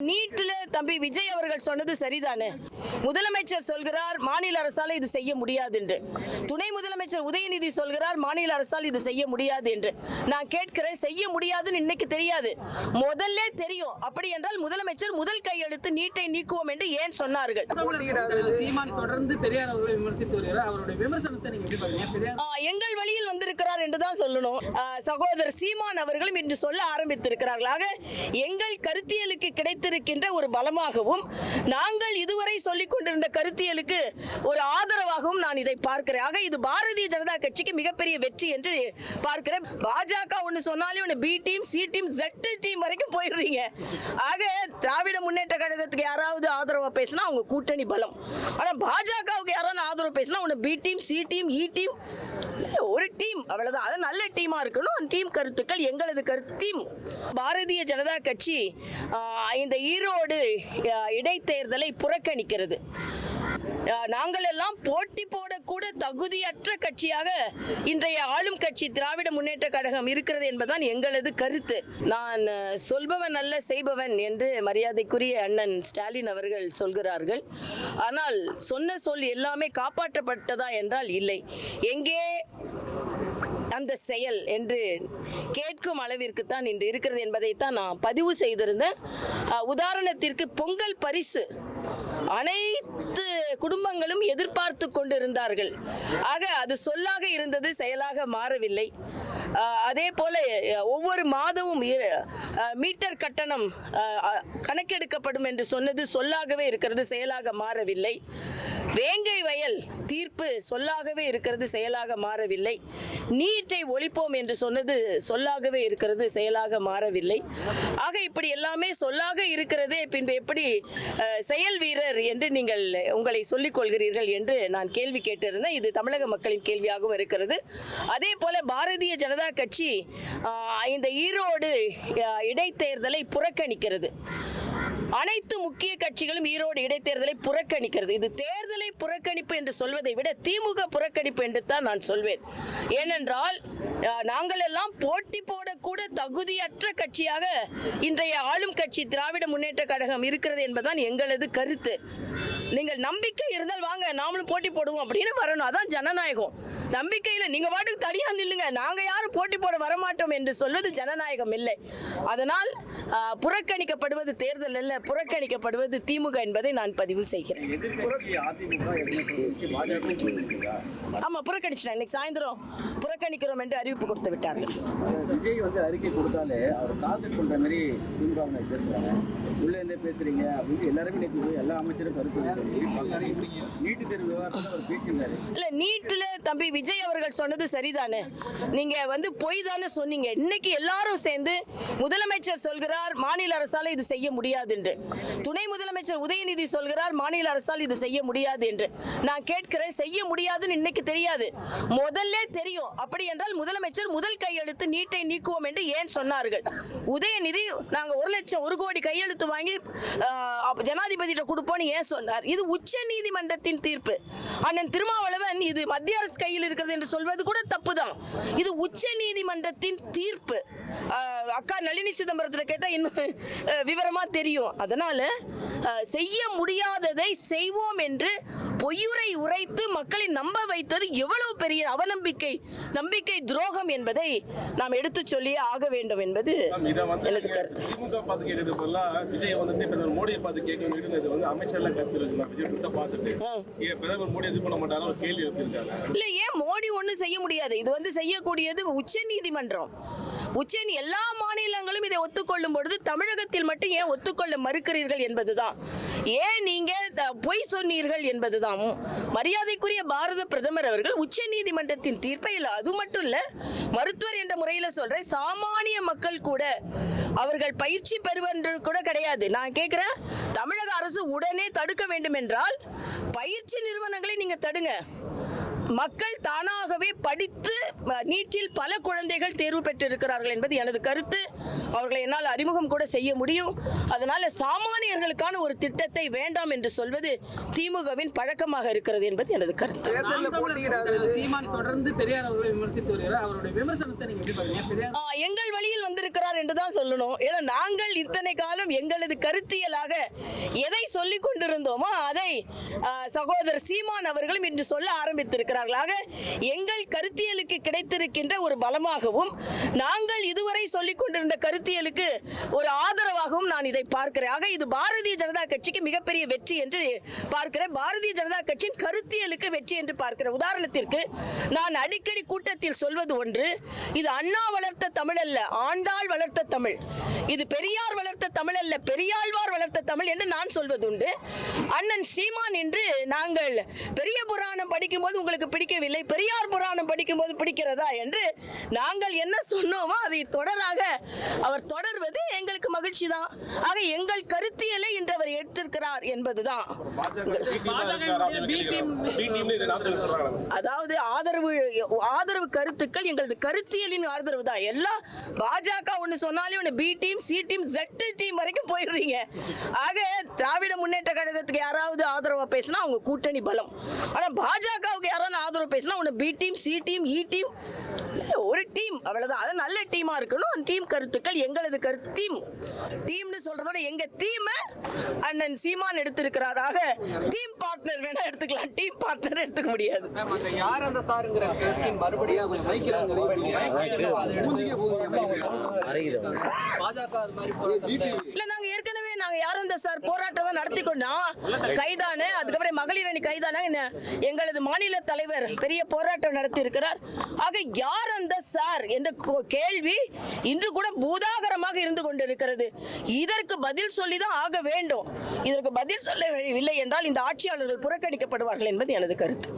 நீட்ல தம்பி விஜய் அவர்கள் சொன்னது சரிதானே? முதலமைச்சர் சொல்கிறார் மாநில அரசால இது செய்ய முடியாது என்று. துணை முதலமைச்சர் உதயநிதி சொல்கிறார் மாநில அரசால் இது செய்ய முடியாது என்று. நான் கேட்கிறேன் செய்ய முடியாதுன்னு இன்னைக்கு தெரியாது. முதல்ல தெரியும். அப்படி என்றால் முதலமைச்சர் முதல் கையெழுத்து நீட்டை நீக்குவோம் என்று ஏன் சொன்னார்கள்? போட்டியிடாத சீமான் தொடர்ந்து பெரியார் அவர்களை விமர்சித்து வருகிறார். அவருடைய விமர்சனத்தை நீங்க எப்படி பாருங்க? பெரியார் ஆ, எங்கள் வழியில் வந்திருக்கிறார் என்று தான் சொல்லணும். சகோதரர் சீமான் அவர்களும் இன்று சொல்ல ஆரம்பித்திருக்கிறார்கள் ஆக எங்கள் கருத்தியலுக்கு வைத்திருக்கின்ற ஒரு பலமாகவும் நாங்கள் இதுவரை சொல்லிக் கொண்டிருந்த கருத்தியலுக்கு ஒரு ஆதரவாகவும் நான் இதை பார்க்கிறேன். ஆக இது பாரதிய ஜனதா கட்சிக்கு மிகப்பெரிய வெற்றி என்று பார்க்கிறேன். பாஜக ஒன்று சொன்னாலே ஒன்று B team C team zed team வரைக்கும் போயிடுறீங்க. ஆக திராவிட முன்னேற்ற கழகத்துக்கு யாராவது ஆதரவாக பேசினா அவங்க கூட்டணி பலம். ஆனால் பாஜகவுக்கு யாராவது ஆதரவு பேசினா ஒன்று B team C team E team ஒரு டீம் அவ்வளவுதான். அது நல்ல டீமா இருக்கணும். அந்த டீம் கருத்துக்கள் எங்களது கருத்தீம் பாரதிய ஜனதா கட்சி இந்த ஈரோடு இடைத்தேர்தலை புறக்கணிக்கிறது. நாங்கள் எல்லாம் போட்டி போடக்கூட தகுதியற்ற கட்சியாக இன்றைய ஆளும் கட்சி திராவிட முன்னேற்ற கழகம் இருக்கிறது என்பதுதான் எங்களது கருத்து. நான் சொல்பவன் அல்ல செய்பவன் என்று மரியாதைக்குரிய அண்ணன் ஸ்டாலின் அவர்கள் சொல்கிறார்கள். ஆனால் சொன்ன சொல் எல்லாமே காப்பாற்றப்பட்டதா என்றால் இல்லை. எங்கே அந்த செயல் என்று கேட்கும் அளவிற்கு தான் இன்று இருக்கிறது என்பதைத்தான் நான் பதிவு செய்திருந்தேன். உதாரணத்திற்கு பொங்கல் பரிசு. அனைத்து குடும்பங்களும் எதிர்பார்த்து கொண்டிருந்தார்கள். ஆக அது சொல்லாக இருந்தது செயலாக மாறவில்லை. அதே போல ஒவ்வொரு மாதமும் மீட்டர் கட்டணம் கணக்கெடுக்கப்படும் என்று சொன்னது சொல்லாகவே இருக்கிறது செயலாக மாறவில்லை. வேங்கை வயல் தீர்ப்பு சொல்லாகவே இருக்கிறது செயலாக மாறவில்லை. நீட்டை ஒழிப்போம் என்று சொன்னது சொல்லாகவே இருக்கிறது செயலாக மாறவில்லை. ஆக இப்படி எல்லாமே சொல்லாக இருக்கிறதே பின்பு எப்படி செயல் வீரர் என்று நீங்கள் உங்களை சொல்லிக் கொள்கிறீர்கள் என்று நான் கேள்வி கேட்டிருந்தேன். இது தமிழக மக்களின் கேள்வியாகவும் இருக்கிறது. அதே போல பாரதிய ஜனதா கட்சி இந்த ஈரோடு இடைத்தேர்தலை புறக்கணிக்கிறது. அனைத்து முக்கிய கட்சிகளும் ஈரோடு இடைத்தேர்தலை புறக்கணிக்கிறது. இது தேர்தலை புறக்கணிப்பு என்று சொல்வதை விட திமுக புறக்கணிப்பு என்று தான் நான் சொல்வேன். ஏனென்றால் நாங்கள் எல்லாம் போட்டி போடக்கூட தகுதியற்ற கட்சியாக இன்றைய ஆளும் கட்சி திராவிட முன்னேற்ற கழகம் இருக்கிறது என்பதுதான் எங்களது கருத்து. நீங்கள் நம்பிக்கை இருந்தால் வாங்க நாமளும் போட்டி போடுவோம் அப்படின்னு வரணும். அதான் ஜனநாயகம். நம்பிக்கையில் நீங்கள் பாட்டுக்கு தனியாக நில்லுங்க. நாங்கள் யாரும் போட்டி போட வரமாட்டோம் என்று சொல்வது ஜனநாயகம் இல்லை. அதனால் புறக்கணிக்கப்படுவது தேர்தல் அல்ல புறக்கணிக்கப்படுவது திமுக என்பதை நான் பதிவு செய்கிறேன். ஆமாம் அதிமுக புறக்கணிச்சிட்டேன். இன்னைக்கு சாயந்தரம் புறக்கணிக்கிறோம் என்று அறிவிப்பு கொடுத்து விட்டார்கள். விஜய் வந்து அறிக்கை கொடுத்தாலே அவர் காத்து கொண்ட மாதிரி திமுக பேசுறாங்க. உள்ளே இருந்தே பேசுறீங்க அப்படின்னு எல்லாருமே எல்லா அமைச்சரும் கருத்து நீட்டு தேர்வு இல்ல நீட்ல தம்பி விஜய் அவர்கள் சொன்னது சரிதானே? நீங்க வந்து பொய் தானே சொன்னீங்க. இன்னைக்கு எல்லாரும் சேர்ந்து முதலமைச்சர் சொல்கிறார் மாநில அரசால் இது செய்ய முடியாது என்று. துணை முதலமைச்சர் உதயநிதி சொல்கிறார் மாநில அரசால் இது செய்ய முடியாது என்று. நான் கேட்கிறேன் செய்ய முடியாதுன்னு இன்னைக்கு தெரியாது. முதல்ல தெரியும். அப்படி என்றால் முதலமைச்சர் முதல் கையெழுத்து நீட்டை நீக்குவோம் என்று ஏன் சொன்னார்கள்? உதயநிதி நாங்க ஒரு லட்சம் ஒரு கோடி கையெழுத்து வாங்கி ஜனாதிபதியிட்ட கொடுப்போம்னு ஏன் சொன்னார்? இது உச்ச நீதிமன்றத்தின் தீர்ப்பு. அண்ணன் திருமாவளவன் இது மத்திய காங்கிரஸ் கையில் இருக்கிறது என்று சொல்வது கூட தப்பு தான் இது உச்ச நீதிமன்றத்தின் தீர்ப்பு. அக்கா நளினி சிதம்பரத்தில் கேட்டால் இன்னும் அஹ், விவரமா தெரியும். அதனால செய்ய முடியாததை செய்வோம் என்று பொய்யுரை உரைத்து மக்களை நம்ப வைத்தது எவ்வளவு பெரிய அவநம்பிக்கை நம்பிக்கை துரோகம் என்பதை நாம் எடுத்துச் சொல்லியே ஆக வேண்டும் என்பது இதை எனது கருத்து. திமுக பார்த்து கேட்டது பதிலா விஜய் வந்துட்டு பிரதமர் மோடியை பார்த்து கேட்க வேண்டியது இது வந்து அமைச்சர்லாம் கருத்து இருக்கலாம் விஜய் ட்விட்டர் பார்த்துட்டு. பிரதமர் மோடி எது பண்ண மாட்டாலும் ஒரு கேள்வி எழுப்பியிருக்காங்க இல்ல ஏன் மோடி ஒண்ணும் செய்ய முடியாது? இது வந்து செய்யக்கூடியது உச்ச நீதிமன்றம். உச்ச எல்லா மாநிலங்களும் இதை ஒத்துக்கொள்ளும் பொழுது தமிழகத்தில் மட்டும் ஏன் ஒத்துக்கொள்ள மறுக்கிறீர்கள் என்பதுதான். ஏன் நீங்க பொய் சொன்னீர்கள் என்பதுதான். மரியாதைக்குரிய பாரத பிரதமர் அவர்கள் உச்ச நீதிமன்றத்தின் தீர்ப்பை இல்லை அது மட்டும் இல்ல மருத்துவர் என்ற முறையில சொல்ற சாமானிய மக்கள் கூட அவர்கள் பயிற்சி பெறுவன்று கூட கிடையாது. நான் கேட்கிறேன் தமிழக அரசு உடனே தடுக்க வேண்டும் என்றால் பயிற்சி நிறுவனங்களை நீங்க தடுங்க. மக்கள் தானாகவே படித்து நீட்டில் பல குழந்தைகள் தேர்வு பெற்றிருக்கிறார்கள் என்பது எனது கருத்து. அவர்களை என்னால் அறிமுகம் கூட செய்ய முடியும். அதனால சாமானியர்களுக்கான ஒரு திட்டத்தை வேண்டாம் என்று சொல்வது திமுகவின் பழக்கமாக இருக்கிறது என்பது எனது கருத்து. தொடர்ந்து பெரியார் அவர்களை விமர்சித்து வருகிறார். அவருடைய விமர்சனத்தை எங்கள் வழியில் வந்திருக்கிறார் என்று தான் சொல்லணும். ஏன்னா நாங்கள் இத்தனை காலம் எங்களது கருத்தியலாக எதை சொல்லிக் கொண்டிருந்தோமோ அதை சகோதரர் சீமான் அவர்களும் இன்று சொல்ல ஆரம்பித்திருக்கிறார்கள் ஆக எங்கள் கருத்தியலுக்கு கிடைத்திருக்கின்ற ஒரு பலமாகவும் நாங்கள் இதுவரை சொல்லிக் கொண்டிருந்த கருத்தியலுக்கு ஒரு ஆதரவாகவும் நான் இதை பார்க்கிறேன். ஆக இது பாரதிய ஜனதா கட்சிக்கு மிகப்பெரிய வெற்றி என்று பார்க்கிறேன். பாரதிய ஜனதா கட்சியின் கருத்தியலுக்கு வெற்றி என்று பார்க்கிறேன். உதாரணத்திற்கு நான் அடிக்கடி கூட்டத்தில் சொல்வது ஒன்று இது அண்ணா வளர்த்த தமிழ் அல்ல ஆண்டாள் வளர்த்த தமிழ். இது பெரியார் வளர்த்த தமிழ் அல்ல பெரியாழ்வார் வளர்த்த தமிழ் என்று நான் சொல்வது உண்டு அண்ணன் சீமான் என்று நாங்கள் பெரிய புராணம் படிக்கும்போது உங்களுக்கு பிடிக்கவில்லை பெரியார் புராணம் படிக்கும்போது பிடிக்கிறதா என்று நாங்கள் என்ன சொன்னோமோ அதை தொடராக அவர் தொடர்வது எங்களுக்கு மகிழ்ச்சி தான் ஆக எங்கள் கருத்தியலை இன்று அவர் எடுத்திருக்கிறார் என்பதுதான். அதாவது ஆதரவு ஆதரவு கருத்துக்கள் எங்களது கருத்தியலின் ஆதரவு தான் எல்லாம் பாஜக ஒன்று சொன்னாலே ஒன்று B team C team zed team வரைக்கும் போயிடுறீங்க. ஆக திராவிட முன்னேற்ற கழகத்துக்கு யாராவது ஆதரவாக பேசினா அவங்க கூட்டணி பலம். ஆனா பாஜகவுக்கு யாராவது ஆதரவு பேசினா ஒன்று B team C team E team ஒரு டீம் அவ்வளவுதான் அது நல்ல டீமா இருக்கணும் அந்த டீம் கருத்துக்கள் எங்களது கருத்து டீம் டீம்னு சொல்றதோட எங்க டீம் அண்ணன் சீமான் எடுத்திருக்கிறார் ஆக டீம் பார்ட்னர் வேணா எடுத்துக்கலாம் டீம் பார்ட்னர் எடுத்துக்க முடியாது யார் அந்த சாருங்கிற கொஸ்டின் மறுபடியும் பாஜக அது மாதிரி போராட்டத்தை இல்ல நாங்க ஏற்கனவே நாங்க யாரும் இந்த சார் போராட்டம் தான் நடத்தி கொண்டோம் கைதானே? அதுக்கப்புறம் மகளிர் அணி கைதானே? என்ன- எங்களது மாநில தலைவர் பெரிய போராட்டம் நடத்தி இருக்கிறார் ஆக யார் அந்த சார்? என்ற கோ- கேள்வி இன்று கூட பூதாகரமாக இருந்து கொண்டிருக்கிறது. இதற்கு பதில் சொல்லி தான் ஆக வேண்டும். இதற்கு பதில் சொல்லவில்லை என்றால் இந்த ஆட்சியாளர்கள் புறக்கணிக்கப்படுவார்கள் என்பது எனது கருத்து.